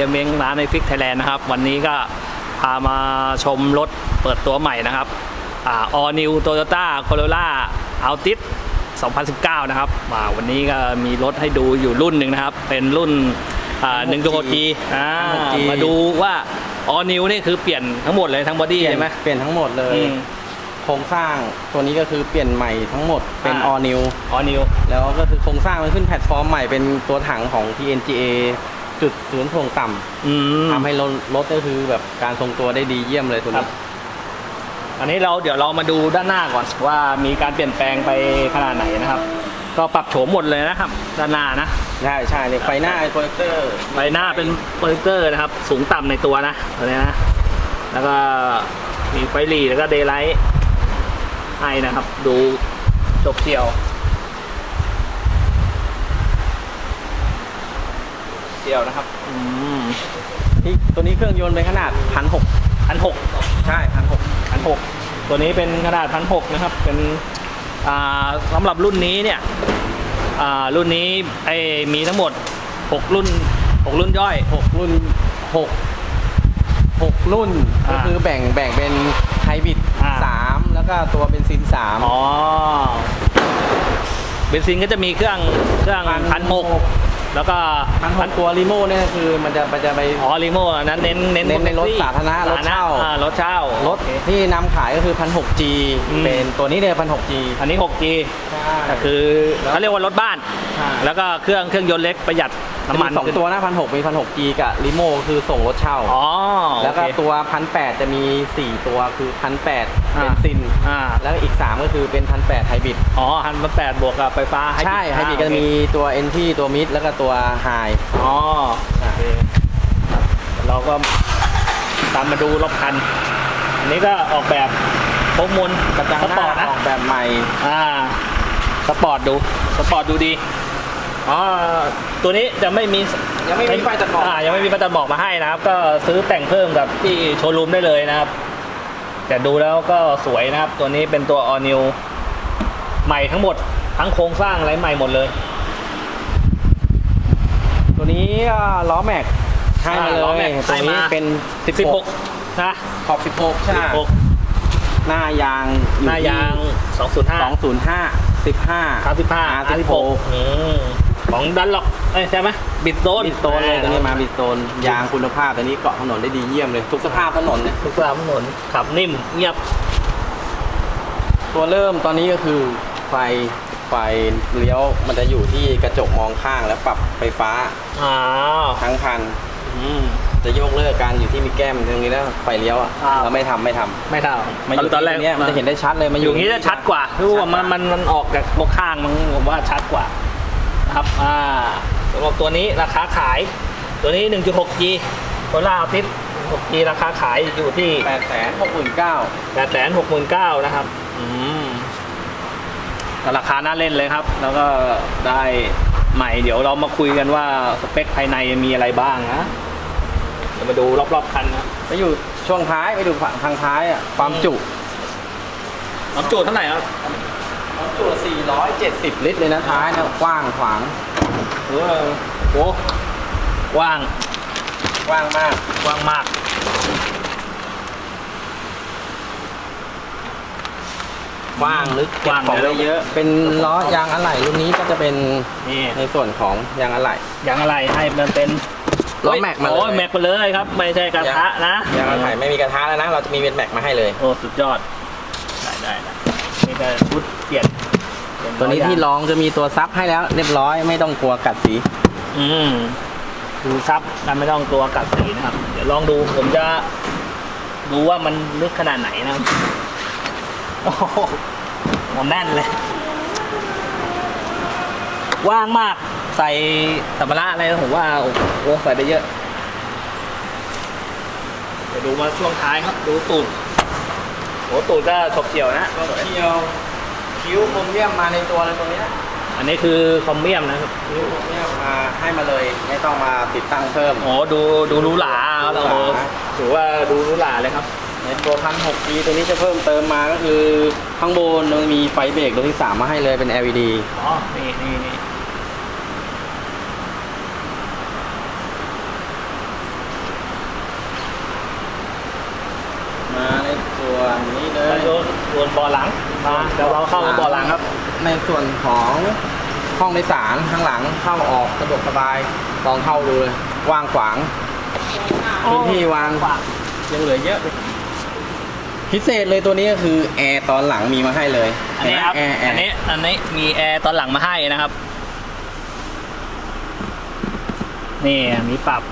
ยเม้งร้านในฟิกไทยแลนด์นะครับ วันนี้ก็พามาชมรถเปิดตัวใหม่นะครับอ่า All New Toyota Corolla Altis 2019 นะครับมาวันนี้ก็มีรถให้ดูอยู่รุ่นหนึ่งนะครับ เป็นรุ่นอ่า 1.6G อ่า 1.6G มาดูว่า All New นี่คือเปลี่ยนทั้งหมดเลยทั้งบอดี้เปลี่ยนใช่ไหมเปลี่ยนทั้งหมดเลยอืมโครงสร้างตัวนี้ก็คือเปลี่ยนใหม่ทั้งหมดเป็นอ่า all new All New แล้วก็คือโครงสร้างมันขึ้นแพลตฟอร์มใหม่เป็นตัวถังของ TNGA จุดศูนย์ถ่วงต่อืมำทำให้รถรถก็คือแบบการทรงตัวได้ดีเยี่ยมเลยตัวครันี้ บ อันนี้เราเดี๋ยวเรามาดูด้านหน้าก่อนว่ามีการเปลี่ยนแปลงไปขนาดไหนนะครับ ก็ปรับโฉมหมดเลยนะครับ ด้านหน้านะใช่ใช่เนี่ยไฟหน้าโปรเจคเตอร์ ใบหน้าเป็นโปรเจคเตอร์นะครับ สูงต่ำในตัวนะตัวนี้นะแล้วก็มีไฟหลีแล้วก็เดย์ไลท์ให้นะครับ ดูจบเที่ยว เที่ยวนะครับอืมที่ตัวนี้เครื่องยนต์เป็นขนาดพันหกพันหกใช่พันหกพันหกตัวนี้เป็นขนาดพันหกนะครับ เป็นอ่าสำหรับรุ่นนี้เนี่ยอ่ารุ่นนี้ไอมีทั้งหมด6รุ่น6รุ่นย่อยหกรุ่นหกหกรุ่นอ่าก็คือแบ่งแบ่งเป็นไฮบริดอ่าสามแล้วก็ตัวเบนซินสามอ๋อเบนซินก็จะมีเครื่องเครื่องพันหก แล้วก็พันหกตัวรีโม่เนี่ยคือมันจะมันจะไป อ๋อรีโม่อันนั้นเน้นเน้นเน้นในรถแท็กซี่สาธารณะรถเช่า อ่รถเช่ารรถที่นำขายก็คือพันหก G อืมเป็นตัวนี้เลยพันหก G อันนี้ 6G ใช่ ก็คือเขาเรียกว่ารถบ้าน ใช่ แล้วก็เครื่องเครื่องยนต์เล็กประหยัด น้ำมันสองขึ้ตัวนะพันหกมีพันหก G กับรีโม่คือส่งรถเช่าอ๋อแล้วก็โอเคตัวพันแปดจะมี4ตัวคือพันแปดอ่าเบนซินอ่าแล้วอีก3ก็คือเป็นพันแปดไฮบริดอ๋อฮันมาแปดบวกกับไฟฟ้าใช่ไฮบริดก็จะมีตัว NT ตัวมิดแล้วก็ตัวไฮอ๋อโอเคครับเราก็ตามมาดูรอบคัน อันนี้ก็ออกแบบโค้งมนกระจังสหปน้าอร์ตนะออกแบบใหม่อ่าสปอร์ตดูสปอร์ตดูดี อ๋อตัวนี้จะไม่มียังไม่มีไฟตัดหมอกอ่ายังไม่มีไฟตัดหมอกมาให้นะครับ ก็ซื้อแต่งเพิ่มกับที่โชว์รูมได้เลยนะครับ แต่ดูแล้วก็สวยนะครับ ตัวนี้เป็นตัว all new ใหม่ทั้งหมด ทั้งโครงสร้างอะไรใหม่หมดเลยตัวนี้ก็ล้อแม็กให้มาเลอ่าล้อยแม็กตัวให้นี้มาเป็น 16 16นะขอบ 16 ใช่ 16หน้ายางอหน้ายาง 205 205 15 35 56 56อืม ของดันล็อกเอ้ยใช่ไหมบิดโซนบิดโตนเลยตัวนี้มาบิดโตนยางคุณภาพตัวนี้เกาะถนนได้ดีเยี่ยมเลย ทุกสภาพถนนเนี่ยทุกสนามถนนขับนิ่มเงียบ ตัวเริ่มตอนนี้ก็คือไฟไฟเลี้ยวมันจะอยู่ที่กระจกมองข้างแล้วปรับไฟฟ้าอ้าวทั้งคันอืมจะโยกเลิกการอยู่ที่มีแก้มตรงนี้แล้วไฟเลี้ยวอะอ่าเราไม่ทำไม่ทำไม่เท่ามาอยู่ตอนแรกที่เนี้ยมันจะเห็นได้ชัดเลยมาออยู่ยู่นี้จะชัดกว่ารู้ว่ามันมันมันออกจากบกข้างมันผมว่าชัดกว่า นะครับอ่าสำหรับตัวนี้ราคาขายตัวนี้ 1.6G ตัวล่าติส 6G ราคาขายอยู่ที่ แปดแสนหกหมื่นเก้า869,000นะครับอืมก็ราคาน่าเล่นเลยครับ แล้วก็ได้ใหม่เดี๋ยวเรามาคุยกันว่าสเปคภายในมีอะไรบ้างนะเดี๋ยวมาดูรอบๆคันนะไปอยู่ช่วงท้ายไปดูทางท้ายอะความจุน้ำจูดเท่าไหร่ครับ ความ จุ470 ลิตรเลยนะท้ายนะกว้างขวางเออโอ้กว้างกว้างมากกว้างมาก กว้างลึกกว้างของเดี๋ได้ยวเยอะ เป็นล้อยางอะไหล่รุ่นนี้ก็จะเป็นนี่ในส่วนของยางอะไหล่ยางอะไรให้มันเป็นล้อแม็กมาเลยโอ้ยแม็กมาเลยครับ ไม่ใช่กระทะนะยางอะไหล่ไม่มีกระทะแล้วนะ เราจะมีเป็นแม็กมาให้เลย โอ้ สุดยอดได้ได้ได้ นี่ก็ชุดเปลี่ยนเปลี่ยตัวนี้ที่ล้อยางลองจะมีตัวซับให้แล้ว เรียบร้อยไม่ต้องกลัวกัดสีอืมดูซับกันไม่ต้องตัวกัดสีนะครับ เดี๋ยวลองดูผมจะดูว่ามันลึกขนาดไหนนะครับโอ้โหมันแน่นเลย ว่างมากใส่สัมภาระอะไรผมว่าโอ้โหใส่ได้เยอะเดี๋ยวดูมาช่วงท้ายครับ ดูตูด โอ้ตูดก็ฉกเฉียวนะตัวเที่ยวคิ้วโครเมียมมาในตัวเลยตรงเนี้ยอันนี้คือคอมเมียมนะครับคิ้วโครเมียมมาให้มาเลยไม่ต้องมาติดตั้งเพิ่ม โอ้ดูดูหรูหราครับหรูโอ้หราถือว่าดูหรูหราเลยครับ ในตัวพันหกปีตัวนี้จะเพิ่มเติมมาก็คือข้างบนมันมีไฟเบรกตัวที่สามมาให้เลยเป็น LED อ๋อ นี่นี่นี่ เลยมาดูส่วนบาะหลังมาเดี๋ยวเราเข้าบาะหลังครับ ในส่วนของห้องโดยสารข้างหลังเข้าออกสะดวกสบายลองเข้าดูเลยกว้างขวางพื้นที่วางยังเหลือเยอะ พิเศษเลยตัวนี้ก็คือแอร์ตอนหลังมีมาให้เลยอันนี้ครับอันนี้อันนี้มีแอร์ตอนหลังมาให้นะครับ นี่มีปรับ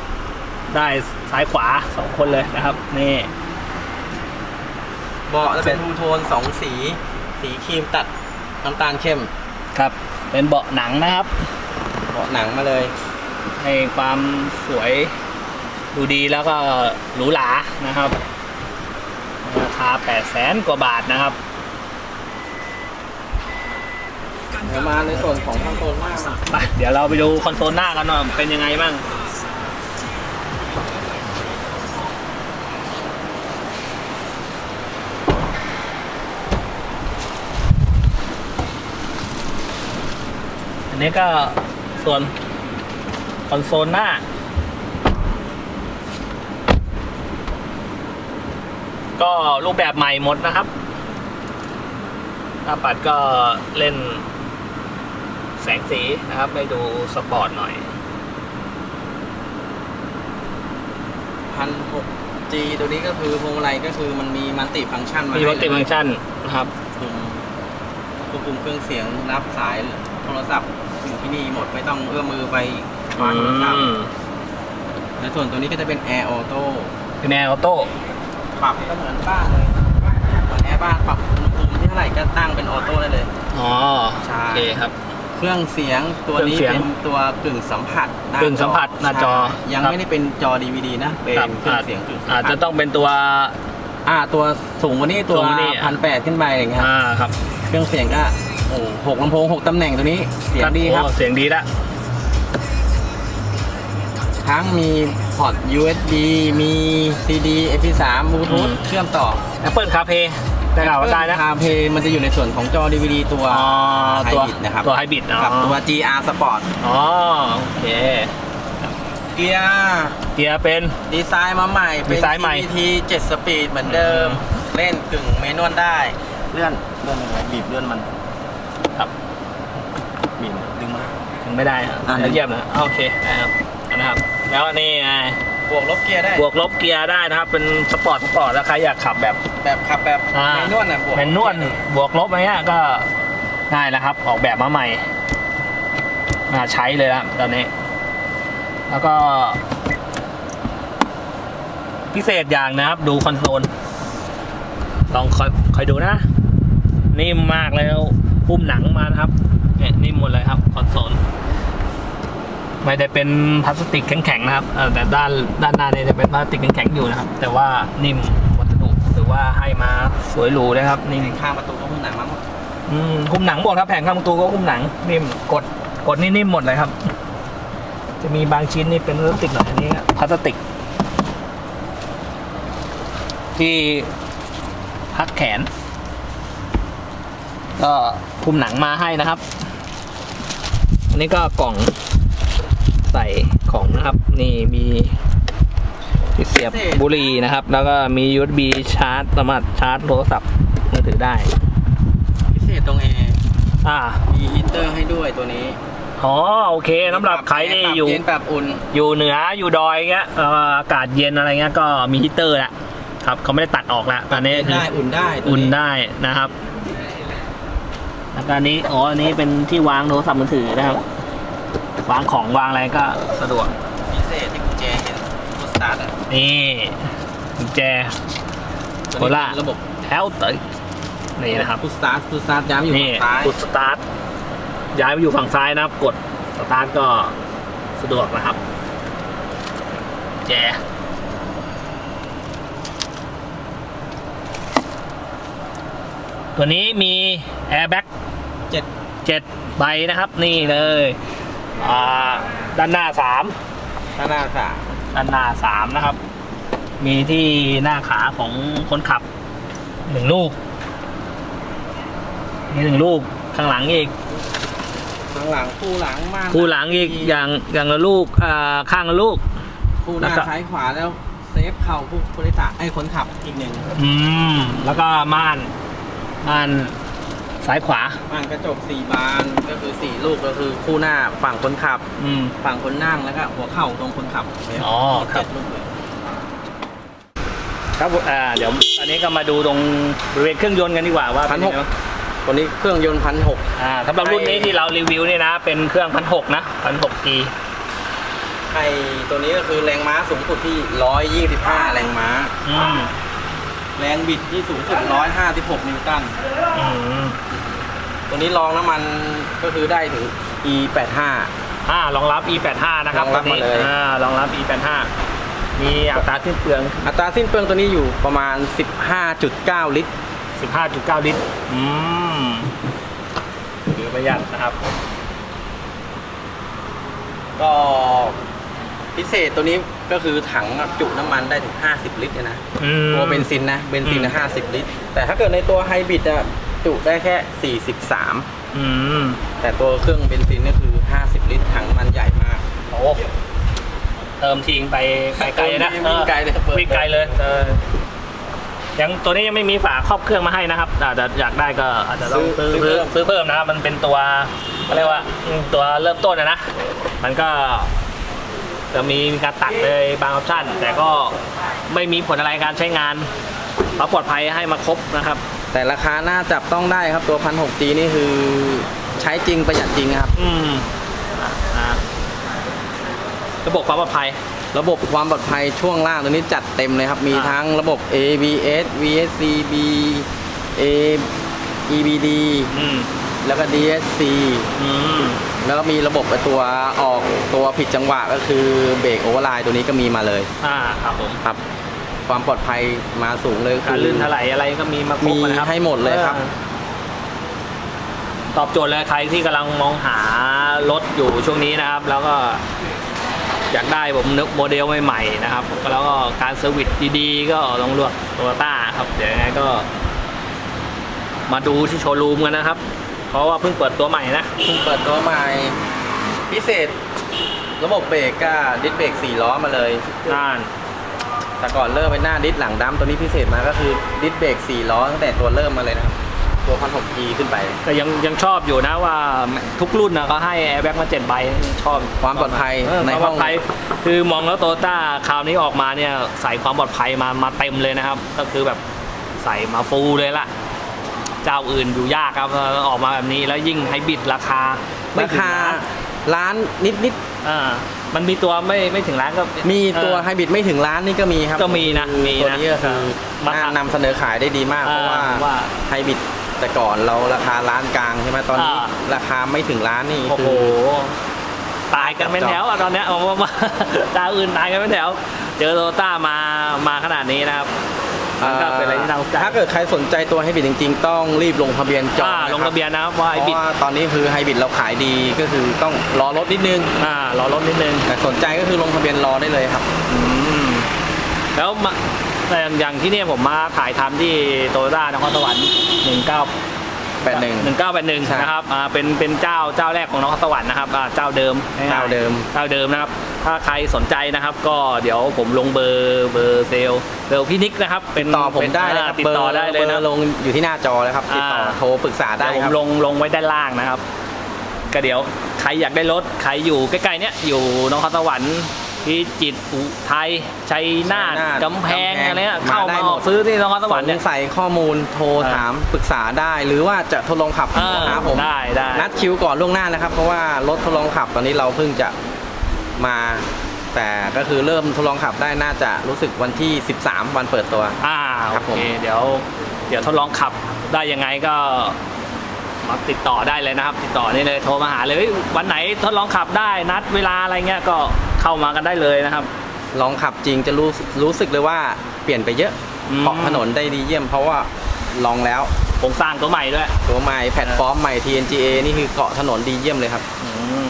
ได้ซ้ายขวาสองคนเลยนะครับ นี่ เบาะจะเป็นทูโทนสองสี สีครีมตัดน้ำตาลเข้ม ครับ เป็นเบาะหนังนะครับ เบาะหนังมาเลยให้ความสวยดูดีแล้วก็หรูหรานะครับ ราคา8 0 0แสนกว่าบาทนะครับเดี๋ยวมาในส่วนของคอนโซลหน้ามาไปเดี๋ยวเราไปดูคอนโซลหน้ากันว่าเป็นยังไงบ้าง อันนี้ก็ส่วนคอนโซลหน้า ก็รูปแบบใหม่หมดนะครับ หน้าปัดก็เล่นแสงสีนะครับไปดูสปอร์ตหน่อยพันหกจีตัวนี้ก็คือพวงมาลัยก็คือมันมีมัลติฟังก์ชันมามีให้วัตติฟังก์ชันนะครับคุมควบคุมเครื่องเสียงรับสายโทรศัพท์ อยู่ที่นี่หมดไม่ต้องเอื้อมมือไปคว้าโทรศัพท์อืมในส่วนตัวนี้ก็จะเป็นแอร์ออโต้เป็นแอร์ออโต้ปรับก็เหมือนบ้านเลยเหมือนแอร์บ้านปรับอุณหภูมิที่เท่าไหร่ก็ตั้งเป็นออโต้ได้เลย อ๋อใช่ โอเคครับ เครื่องเสียงตัวนี้เครื่องเสียงเป็นตัวกึ่งสัมผัสหน้ากึ่งสัมผัสหน้าจอใช่ยังครับ ไม่ได้เป็นจอ DVD นะเป็นครับเครื่ออางจเสียงกึ่งสัมอาจผัจะสต้องเป็นตัว อ่าตัวสูงกว่านี้ตัวสูงกว่านี้ พันแปดขึ้นไปอะไรเงี้ยครับ อ่าครับ เครื่องเสียงก็ โอ้หกลำโพงหกตำแหน่งตัวนี้ เสียงดีครับ โอ้เสียงดีละทั้งมีพอร์ต USB มี CD MP3 Bluetooth เชื่อมต่อ Apple CarPlay ได้ข่าวว่าได้นะคาเพมันจะอยู่ในส่วนของจอ DVD ตัวอ๋อตัว Hybrid นะครับตัวไฮบริดอ๋อ กับตัว GR Sport อ๋อโอเคเกียร์เกียร์เป็น ดีไซน์มาใหม่เป็น ดีไซน์ใหม่ CVT 7สปีดเหมือนเดิม เล่นกึ่งเมนวลได้ เลื่อนเลื่อนยังไงบีบเลื่อนมัน ครับบีบดึงมาถึงไม่ได้ครับอ่าแล้วเยี่ยมนะโอเคนะครับนะครับ แล้วนี่ไงบวกลบเกียร์ได้ บวกลบเกียร์ได้นะครับ เป็นสปอร์ตสปอร์ตแล้วใครอยากขับแบบ แบบขับแบบอ่าเมนวลน่ะบวกแมนนวลบวกลบอะไรเงี้ยก็ง่ายแล้วครับ ออกแบบมาใหม่น่าใช้เลยละตอนนี้ แล้วก็ พิเศษอย่างนะครับ ดูคอนโซลลองคอยคอยดูนะ นิ่มมากแล้ว พุ่มหนังมานะครับเนี่ยนิ่มหมดเลยครับคอนโซลไม่ได้เป็นพลาสติกแข็งๆนะครับแต่ด้านด้านหน้าเนี่ยจะเป็นพลาสติกแข็งๆอยู่นะครับ แต่ว่านิ่มวัสดุถือว่าให้มาสวยหรูนะครับนิ่ข้างประตูก็หุ้มหนังมาหมดอืมหุ้มหนังหมดครับแผงข้างประตูก็หุ้มหนังนิ่มกดกดนี่นิ่มหมดเลยครับ จะมีบางชิ้นนี่เป็นพลาสติกหน่อยอันนี้พลาสติก ที่พักแขน ก็หุ้มหนังมาให้นะครับ อันนี้ก็กล่องใส่ของนะครับ นี่มีที่เสียบบุหรี่นะครับ แล้วก็มี USB ชาร์จสามารถชาร์จโทรศัพท์มือถือได้ พิเศษตรงแอร์อ่า มีฮีเตอร์ให้ด้วยตัวนี้อ๋อโอเคสำหรับใครที่ปบอยู่เย็นปรับอุ่น อยู่เหนืออยู่ดอยเงี้ยเอ่ออากาศเย็นอะไรเงี้ยก็มีฮีตเตอร์แหละครับเขาไม่ได้ตัดออกแล้วตอนนี้คือได้อุ่นได้ตัวอุ่นได้นะครับ แล้วก็อันนี้อ๋ออันนี้เป็นที่วางโทรศัพท์มือถือนะครับ วางของวางอะไรก็สะดวกพิเศษที่กุญแจเห็นพุสตาร์ทอะนี่กุญแจโคล่าตัวนี้เป็นระบบแอลเตอร์นี่นะครับพุสตาร์ทพุสตาร์ทย้ำอยู่นี่ฝั่งซ้ายกดสตาร์ทย้ายไปอยู่ฝั่งซ้ายนะครับ กดสตาร์ทก็สะดวกนะครับ แจ ตัวนี้มีแอร์แบ็กเจ็ดเจ็ดใบนะครับ นี่เลยอ่าด้านหน้าสามข้างหน้าสามด้านหน้าสามนะครับ มีที่หน้าขาของคนขับหนึ่งลูกมีหนึ่งลูกข้างหลังอีกข้างหลังคู่หลังมากคู่หลังอีกอย่างอย่างละลูกอ่าข้างละลูก คู่หแล้น้าวก็ซ้ายขวาแล้วเซฟเข่าผู้ผู้โดยสารไอ้คนขับอีกหนึ่งอืมแล้วก็ม่าน ม่านซ้ายขวาม่านกระจกสี่บานก็คือสี่ลูกก็คือคู่หน้าฝั่งคนขับ อืม ฝั่งคนนั่งแล้วก็หัวเข่าตรงคนขับอ๋อครับ เจ็ดลูกเลยครับอ่าเดี๋ยวตอนนี้ก็มาดูตรงบริเวณเครื่องยนต์กันดีกว่าว่าพันเป็หกยังไงบ้างตัวนี้เครื่องยนต์พันหก อ่าสำหรับรุ่นนี้ที่เรารีวิวนี่นะ เป็นเครื่องพันหกนะพันหกกีไอตัวนี้ก็คือแรงม้าสูงสุดที่ร้อยยี่สิบห้าแรงม้า อืม แรงบิดที่สูงสุดร้อยห้าสิบหกนิวตัน อืมตัวนี้รองน้ำมันก็คือได้ถึง e แปดห้าอ่ารองรับ e85 นะครับรองรับตัวนี้มาเลย อ่ารองรับ e85 มีอัตราสิ้นเปลือง อัตราสิ้นเปลืองตัวนี้อยู่ประมาณ 15.9 ลิตร 15.9 ลิตร อืมถือประหยัดนะครับ ก็ พิเศษตัวนี้ก็คือถังจุน้ำมันได้ถึง 50 ลิตรเลยนะ อืม ตัวเบนซินนะเบนซินอืมนะ50 ลิตร แต่ถ้าเกิดในตัวไฮบริดอะจุได้แค่ 43 อืมแต่ตัวเครื่องเบนซินก็คือ 50 ลิตรถังมันใหญ่มาก โอ้เติมทิ้งไปไปไกลนะวิ่งวิ่งไกลเลยออวิ่งไกลเลยเออยังตัวนี้ยังไม่มีฝาครอบเครื่องมาให้นะครับอาจจะอยากได้ก็อาจจะต้องซื้อซื้อซื้อเพิ่มนะครับมันเป็นตัวเขาเรียกว่าอืมตัวเริ่มต้นนะนะมันก็ จะมีการตัดเลยบางออปชั่น แต่ก็ไม่มีผลอะไรการใช้งานความปลอดภัยให้มาครบนะครับ แต่ราคาน่าจับต้องได้ครับตัว 1,600G นี่คือใช้จริงประหยัดจริงครับ อืมอะอะระบบความปลอดภัย ระบบความปลอดภัยช่วงล่างตัวนี้จัดเต็มเลยครับ มีอ่า ทั้งระบบ ABS VSC B A EBD อืมแล้วก็ DSC อืม แล้วก็มีระบบตัวออกตัวผิดจังหวะก็คือเบรกโอเวอร์ไลน์ตัวนี้ก็มีมาเลยอ่าครับผมครับ ความปลอดภัยมาสูงเลยการลื่นถลายอะไรก็มีมาครบมีนะครับให้หมดเลยครับ ออตอบโจทย์เลยใครที่กำลังมองหารถอยู่ช่วงนี้นะครับ แล้วก็ อยากได้ผมนึกโมเดลใหม่ๆนะครับ แล้วก็การเซอร์วิสดีๆ ก็ต้องเลือกโตโยต้าครับเดี๋ยวยังไงก็ มาดูที่โชว์รูมกันนะครับ เพราะว่าเพิ่งเปิดตัวใหม่นะเพิ่งเปิดตัวใหม่ พิเศษ ระบบเบรกก็ดิสเบรก4ล้อมาเลยน่านแต่ก่อนเริ่มเป็นหน้าดิสหลังดัมตัวนี้พิเศษมาก็คือดิสเบรก4ล้อตั้งแต่ตัวเริ่มมาเลยนะครับตัวพันหก G ขึ้นไปแต่ยังยังชอบอยู่นะว่าทุกรุ่นนะก็ให้แอร์แบ็กมาเจ็ดใบชอบความปลอดภัยเออในความปห้ลอองดภัยคือมองแล้วโตต้าคราวนี้ออกมาเนี่ยใส่ความปลอดภัยมามาเต็มเลยนะครับ ก็คือแบบใส่มาฟูลเลยละ เจ้าอื่นอยู่ยากครับออกมาแบบนี้แล้วยิ่งให้บิดราคาไม่ราถึงคาล้านล้านนิดนิดอ่ามันมีตัวไม่ไม่ถึงล้านก็ๆมีตัวเออไฮบริดไม่ถึงล้านนี่ก็มีครับก็มีนะมีนะตัวนี้ก็คือมาน่านำเสนอขายได้ดีมาก เพราะว่าอ่าว่าไฮบริดแต่ก่อนเราราคาล้านกลางใช่ไหมตอนนี้อ่า ราคาไม่ถึงล้านนี่โอ้คืโห อ ตายกันเป็นแถวอะตอนเนี้ยผมว่าว่าเจ้าอื่นตายกันเป็นแถว เจอโตต้ามามาขนาดนี้นะครับ มันก็เป็นอะไรที่น่าสนใจถ้าเกิดใครสนใจตัวไฮบริดจริง ๆ ต้องรีบลงทะเบียนจองอ่านะคลรับงทะเบียนนะครับว่าเพไอ้ราะบิดว่าตอนนี้คือไฮบริดเราขายดีก็คือต้องรอรถนิดนึง อ่ารอรถนิดนึง แต่สนใจก็คือลงทะเบียนรอได้เลยครับอืมแล้วมาแต่อย่างอย่างที่เนี่ยผมมาถ่ายทำที่โตโยต้านครสวรรค์ 19 81 1981ใช่นะครับอ่าเป็นเป็นเจ้าเจ้าแรกของนครสวรรค์นะครับอ่าเจ้าเดิมง่ยๆเจ้าเดิม เจ้าเดิมนะครับ ถ้าใครสนใจนะครับ ก็เดี๋ยวผมลงเบอร์เบอร์เซลล์เบอร์พี่นิกนะครับ เป็นต่อผมเป็นได้เลยครับติดต่อได้เลยบนะอร์ลงอยู่ที่หน้าจอเลยครับติดต่ออ่าโทรปรึกษาได้เดี๋ยวผครัมบลงลงไว้ด้านล่างนะครับ ก็เดี๋ยวใครอยากได้รถใครอยู่ใกล้ๆเนี้ยอยู่นครสวรรค์ พิจิตรอุทัยชัยนาทชัยนาทกำแพงกำแพงอะไรเงี้ยมาเข้าได้มาหมอดอกซื้อที่นครสสวรรค์งเนี่ยสัยข้อมูลโทรอ่าถามปรึกษาได้ หรือว่าจะทดลองขับอ่าหาผมได้ได้ นัดคิวก่อนล่วงหน้านะครับ เพราะว่ารถทดลองขับตอนนี้เราเพิ่งจะมา แต่ก็คือเริ่มทดลองขับได้น่าจะรู้สึกวันที่ 13 วันเปิดตัว อ่าครับโอผม เคเดี๋ยว เดี๋ยวทดลองขับได้ยังไงก็มาติดต่อได้เลยนะครับ ติดต่อนี่เลยโทรมาหาเลยเฮ้ยวันไหนทดลองขับได้นัดเวลาอะไรเงี้ยก็ เข้ามากันได้เลยนะครับ ลองขับจริงจะรู้รู้สึกเลยว่าเปลี่ยนไปเยอะอืม เกาะถนนได้ดีเยี่ยมเพราะว่าลองแล้วโครงสร้างตัวใหม่ด้วย ตัวใหม่แพลตฟอร์มใหม่ TNGA นี่คือเกาะถนนดีเยี่ยมเลยครับอืม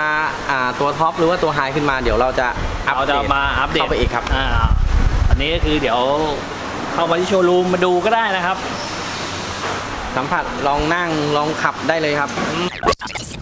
อ่าอ่าตัวท็อปหรือว่าตัวไฮขึ้นมาเดี๋ยวเราจะอัปเราเดจะตมาอัปเดตเข้าไปอีกครับอ่าอันนี้ก็คือเดี๋ยวเข้ามาที่โชว์รูมมาดูก็ได้นะครับ สัมผัสลองนั่งลองขับได้เลยครับอ